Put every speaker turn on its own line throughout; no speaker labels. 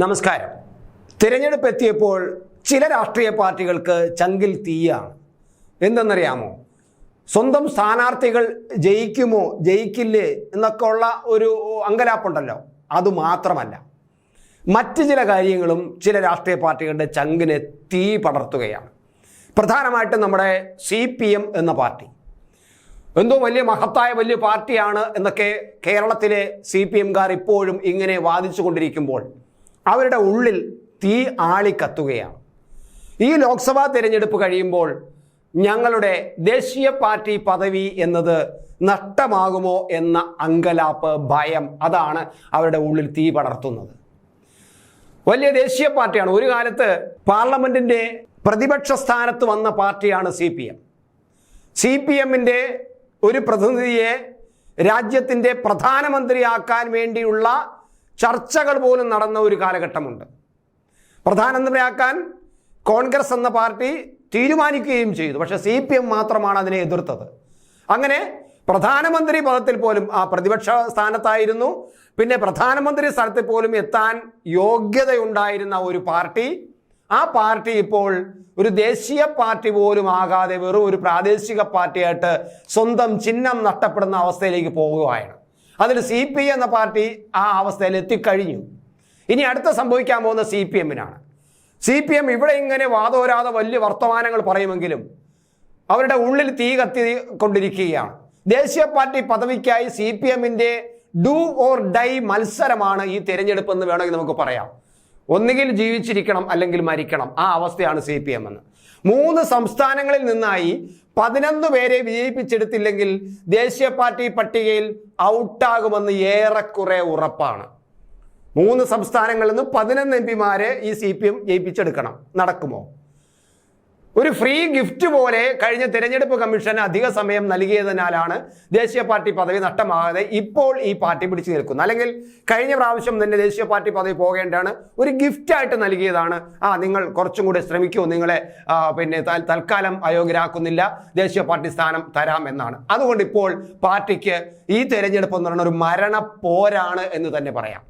നമസ്കാരം. തിരഞ്ഞെടുപ്പ് എത്തിയപ്പോൾ ചില രാഷ്ട്രീയ പാർട്ടികൾക്ക് ചങ്കിൽ തീയാണ്. എന്തെന്നറിയാമോ? സ്വന്തം സ്ഥാനാർത്ഥികൾ ജയിക്കുമോ ജയിക്കില്ലേ എന്നൊക്കെ ഉള്ള ഒരു അങ്കലാപ്പുണ്ടല്ലോ. അതുമാത്രമല്ല മറ്റ് ചില കാര്യങ്ങളും ചില രാഷ്ട്രീയ പാർട്ടികളുടെ ചങ്കിനെ തീ പടർത്തുകയാണ്. പ്രധാനമായിട്ടും നമ്മുടെ സി പി എം എന്ന പാർട്ടി. എന്തോ വലിയ മഹത്തായ വലിയ പാർട്ടിയാണ് എന്നൊക്കെ കേരളത്തിലെ സി പി എംകാർ ഇപ്പോഴും ഇങ്ങനെ വാദിച്ചു കൊണ്ടിരിക്കുമ്പോൾ അവരുടെ ഉള്ളിൽ തീ ആളിക്കത്തുകയാണ് ഈ ലോക്സഭാ തിരഞ്ഞെടുപ്പ് കഴിയുമ്പോൾ ഞങ്ങളുടെ ദേശീയ പാർട്ടി പദവി എന്നത് നഷ്ടമാകുമോ എന്ന അങ്കലാപ്പ് ഭയം അതാണ് അവരുടെ ഉള്ളിൽ തീ പടർത്തുന്നത്. വലിയ ദേശീയ പാർട്ടിയാണ്. ഒരു കാലത്ത് പാർലമെന്റിന്റെ പ്രതിപക്ഷ സ്ഥാനത്ത് വന്ന പാർട്ടിയാണ് C P M. C P എമ്മിന്റെ ഒരു പ്രതിനിധിയെ രാജ്യത്തിന്റെ പ്രധാനമന്ത്രിയാക്കാൻ വേണ്ടിയുള്ള ചർച്ചകൾ പോലും നടന്ന ഒരു കാലഘട്ടമുണ്ട്. പ്രധാനമന്ത്രിയാക്കാൻ കോൺഗ്രസ് എന്ന പാർട്ടി തീരുമാനിക്കുകയും ചെയ്തു. പക്ഷേ സി പി എം മാത്രമാണ് അതിനെ എതിർത്തത്. അങ്ങനെ പ്രധാനമന്ത്രി പദത്തിൽ പോലും ആ പ്രതിപക്ഷ സ്ഥാനത്തായിരുന്നു. പിന്നെ പ്രധാനമന്ത്രി സ്ഥലത്തിൽ പോലും എത്താൻ യോഗ്യതയുണ്ടായിരുന്ന ഒരു പാർട്ടി. ആ പാർട്ടി ഇപ്പോൾ ഒരു ദേശീയ പാർട്ടി പോലും ആകാതെ വെറും ഒരു പ്രാദേശിക പാർട്ടിയായിട്ട് സ്വന്തം ചിഹ്നം നഷ്ടപ്പെടുന്ന അവസ്ഥയിലേക്ക് പോകുകയാണ്. അതിൽ സി പി എന്ന പാർട്ടി ആ അവസ്ഥയിൽ എത്തിക്കഴിഞ്ഞു. ഇനി അടുത്ത സംഭവിക്കാൻ പോകുന്ന സി പി എമ്മിനാണ്. സി പി എം ഇവിടെ ഇങ്ങനെ വാദോരാതെ വലിയ വർത്തമാനങ്ങൾ പറയുമെങ്കിലും അവരുടെ ഉള്ളിൽ തീ കത്തി കൊണ്ടിരിക്കുകയാണ് ദേശീയ പാർട്ടി പദവിക്കായി സി പി എമ്മിന്റെ ഡു ഓർ ഡൈ മത്സരമാണ് ഈ തിരഞ്ഞെടുപ്പ് എന്ന് വേണമെങ്കിൽ നമുക്ക് പറയാം. ഒന്നുകിൽ ജീവിച്ചിരിക്കണം അല്ലെങ്കിൽ മരിക്കണം. ആ അവസ്ഥയാണ് സി പി എം എന്ന്. മൂന്ന് സംസ്ഥാനങ്ങളിൽ നിന്നായി പതിനൊന്ന് പേരെ വിജയിപ്പിച്ചെടുത്തില്ലെങ്കിൽ ദേശീയ പാർട്ടി പട്ടികയിൽ ഔട്ടാകുമെന്ന് ഏറെക്കുറെ ഉറപ്പാണ്. മൂന്ന് സംസ്ഥാനങ്ങളിൽ നിന്ന് പതിനൊന്ന് എം പിമാരെ ഈ സി പി എം ജയിപ്പിച്ചെടുക്കണം. നടക്കുമോ? ഒരു ഫ്രീ ഗിഫ്റ്റ് പോലെ കഴിഞ്ഞ തിരഞ്ഞെടുപ്പ് കമ്മീഷൻ അധിക സമയം നൽകിയതിനാലാണ് ദേശീയ പാർട്ടി പദവി നഷ്ടമാകാതെ ഇപ്പോൾ ഈ പാർട്ടി പിടിച്ചു നിൽക്കുന്നത്. അല്ലെങ്കിൽ കഴിഞ്ഞ പ്രാവശ്യം തന്നെ ദേശീയ പാർട്ടി പദവി പോകേണ്ടതാണ്. ഒരു ഗിഫ്റ്റായിട്ട് നൽകിയതാണ്. ആ നിങ്ങൾ കുറച്ചും കൂടി ശ്രമിക്കൂ. നിങ്ങളെ പിന്നെ തൽക്കാലം അയോഗ്യരാക്കുന്നില്ല. ദേശീയ പാർട്ടി സ്ഥാനം തരാം എന്നാണ്. അതുകൊണ്ട് ഇപ്പോൾ പാർട്ടിക്ക് ഈ തിരഞ്ഞെടുപ്പ് എന്ന് പറയുന്ന ഒരു മരണ പോരാണ് എന്ന് തന്നെ പറയാം.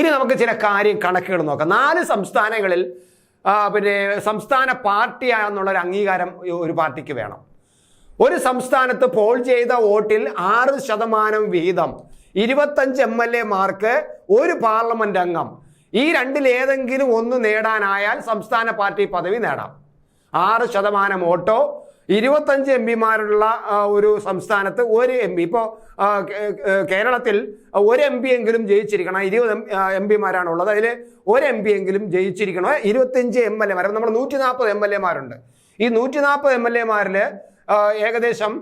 ഇനി നമുക്ക് ചില കാര്യം കണക്കുകൾ നോക്കാം. നാല് സംസ്ഥാനങ്ങളിൽ പിന്നെ സംസ്ഥാന പാർട്ടിയാണെന്നുള്ളൊരു അംഗീകാരം ഒരു പാർട്ടിക്ക് വേണം. ഒരു സംസ്ഥാനത്ത് പോൾ ചെയ്ത വോട്ടിൽ ആറ് ശതമാനം വീതം ഇരുപത്തഞ്ച് എം എൽ എമാർക്ക് ഒരു പാർലമെന്റ് അംഗം. ഈ രണ്ടിലേതെങ്കിലും ഒന്ന് നേടാനായാൽ സംസ്ഥാന പാർട്ടി പദവി നേടാം. ആറ് ശതമാനം വോട്ടോ ഇരുപത്തഞ്ച് എം പിമാരുള്ള ഒരു സംസ്ഥാനത്ത് ഒരു എം പി. ഇപ്പോൾ കേരളത്തിൽ ഒരു എം പി എങ്കിലും ജയിച്ചിരിക്കണം. ഇരുപത് എം പിമാരാണ് ഉള്ളത് അതിൽ ഒരു എം പി എങ്കിലും ജയിച്ചിരിക്കണം. ഇരുപത്തഞ്ച് എം എൽ എമാർ. നമ്മൾ നൂറ്റി നാൽപ്പത് എം എൽ എമാരുണ്ട്. ഈ നൂറ്റി നാൽപ്പത് എം എൽ എമാരിൽ ഏകദേശം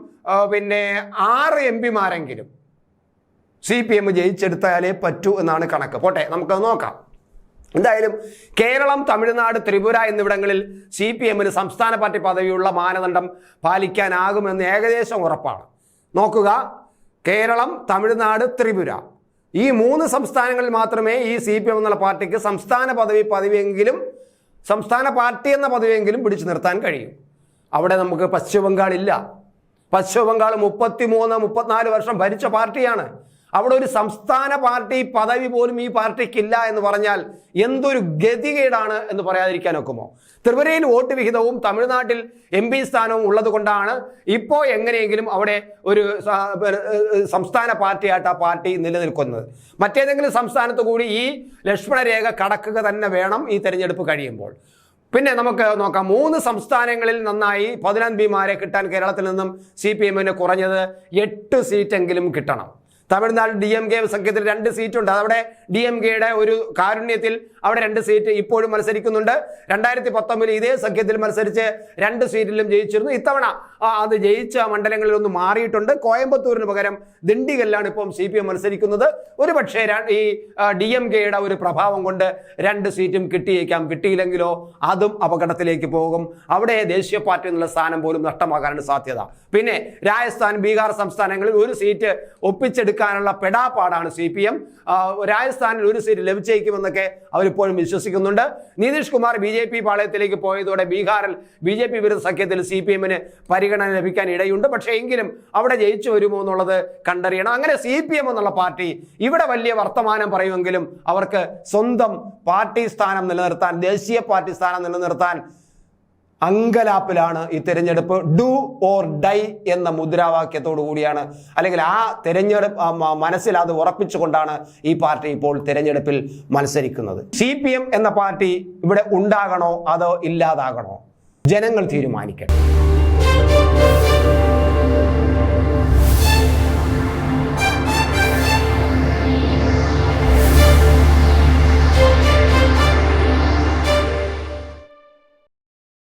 പിന്നെ ആറ് എം പിമാരെങ്കിലും സി പി എം ജയിച്ചെടുത്താലേ പറ്റൂ എന്നാണ് കണക്ക്. പോട്ടെ നമുക്കത് നോക്കാം. എന്തായാലും കേരളം തമിഴ്നാട് ത്രിപുര എന്നിവിടങ്ങളിൽ സി പി എമ്മിന് സംസ്ഥാന പാർട്ടി പദവിയുള്ള മാനദണ്ഡം പാലിക്കാനാകുമെന്ന് ഏകദേശം ഉറപ്പാണ്. നോക്കുക കേരളം തമിഴ്നാട് ത്രിപുര. ഈ മൂന്ന് സംസ്ഥാനങ്ങളിൽ മാത്രമേ ഈ സി പി എം എന്നുള്ള പാർട്ടിക്ക് സംസ്ഥാന പദവി പദവിയെങ്കിലും സംസ്ഥാന പാർട്ടി എന്ന പദവിയെങ്കിലും പിടിച്ചു നിർത്താൻ കഴിയും. അവിടെ നമുക്ക് പശ്ചിമ ബംഗാൾ ഇല്ല പശ്ചിമ ബംഗാൾ മുപ്പത്തിമൂന്ന് മുപ്പത്തിനാല് വർഷം ഭരിച്ച പാർട്ടിയാണ്. അവിടെ ഒരു സംസ്ഥാന പാർട്ടി പദവി പോലും ഈ പാർട്ടിക്കില്ല എന്ന് പറഞ്ഞാൽ എന്തൊരു ഗതികേടാണ് എന്ന് പറയാതിരിക്കാൻ ഒക്കുമോ ത്രിപുരയിൽ വോട്ട് വിഹിതവും തമിഴ്നാട്ടിൽ എം പി സ്ഥാനവും ഉള്ളത് കൊണ്ടാണ് ഇപ്പോൾ എങ്ങനെയെങ്കിലും അവിടെ ഒരു സംസ്ഥാന പാർട്ടിയായിട്ട് ആ പാർട്ടി നിലനിൽക്കുന്നത്. മറ്റേതെങ്കിലും സംസ്ഥാനത്ത് കൂടി ഈ ലക്ഷ്മണരേഖ കടക്കുക തന്നെ വേണം ഈ തെരഞ്ഞെടുപ്പ് കഴിയുമ്പോൾ. പിന്നെ നമുക്ക് നോക്കാം. മൂന്ന് സംസ്ഥാനങ്ങളിൽ നന്നായി പതിനഞ്ച് പിമാരെ കിട്ടാൻ കേരളത്തിൽ നിന്നും സി പി എമ്മിന് കുറഞ്ഞത് എട്ട് സീറ്റെങ്കിലും കിട്ടണം. തമിഴ്നാട് ഡി എം കെ സഖ്യത്തിൽ രണ്ട് സീറ്റുണ്ട്. അതവിടെ ഡി എം കെയുടെ ഒരു കാരുണ്യത്തിൽ അവിടെ രണ്ട് സീറ്റ് ഇപ്പോഴും മത്സരിക്കുന്നുണ്ട്. രണ്ടായിരത്തി പത്തൊമ്പതിൽ ഇതേ സഖ്യത്തിൽ മത്സരിച്ച് രണ്ട് സീറ്റിലും ജയിച്ചിരുന്നു. ഇത്തവണ അത് ജയിച്ച മണ്ഡലങ്ങളിൽ ഒന്ന് മാറിയിട്ടുണ്ട്. കോയമ്പത്തൂരിന് പകരം ദിണ്ടിഗല്ലാണ് ഇപ്പം സി പി എം മത്സരിക്കുന്നത്. ഒരു പക്ഷേ ഈ ഡി എം കെയുടെ ഒരു പ്രഭാവം കൊണ്ട് രണ്ട് സീറ്റും കിട്ടിയേക്കാം. കിട്ടിയില്ലെങ്കിലോ അതും അപകടത്തിലേക്ക് പോകും. അവിടെ ദേശീയ പാർട്ടി എന്നുള്ള സ്ഥാനം പോലും നഷ്ടമാകാനാണ് സാധ്യത. പിന്നെ രാജസ്ഥാൻ ബീഹാർ സംസ്ഥാനങ്ങളിൽ ഒരു സീറ്റ് ഒപ്പിച്ചെടുക്കാനുള്ള പെടാപ്പാടാണ് സി പി എം രാജസ്ഥാനിൽ ഒരു സീറ്റ് ലഭിച്ചേക്കുമെന്നൊക്കെ അവരിപ്പോഴും വിശ്വസിക്കുന്നുണ്ട്. Nitish Kumar B J P പാളയത്തിലേക്ക് പോയതോടെ ബീഹാറിൽ ബി ജെ പി വിരുദ്ധ സഖ്യത്തിൽ സി പി എമ്മിന് ലഭിക്കാൻ ഇടയുണ്ട്. പക്ഷേ എങ്കിലും അവിടെ ജയിച്ചു വരുമോ എന്നുള്ളത് കണ്ടറിയണം. അങ്ങനെ സി പി എം എന്നുള്ള പാർട്ടി ഇവിടെ വലിയ വർത്തമാനം പറയുമെങ്കിലും അവർക്ക് സ്വന്തം പാർട്ടി സ്ഥാനം നിലനിർത്താൻ ദേശീയ പാർട്ടി സ്ഥാനം നിലനിർത്താൻ അങ്കലാപ്പിലാണ് ഈ തെരഞ്ഞെടുപ്പ്. ഡു ഓർ ഡൈ എന്ന മുദ്രാവാക്യത്തോടു കൂടിയാണ്. അല്ലെങ്കിൽ ആ തെരഞ്ഞെടുപ്പ് മനസ്സിൽ അത് ഉറപ്പിച്ചുകൊണ്ടാണ് ഈ പാർട്ടി ഇപ്പോൾ തെരഞ്ഞെടുപ്പിൽ മത്സരിക്കുന്നത്. സി എന്ന പാർട്ടി ഇവിടെ ഉണ്ടാകണോ അതോ ഇല്ലാതാകണോ? ജനങ്ങൾ Thank you.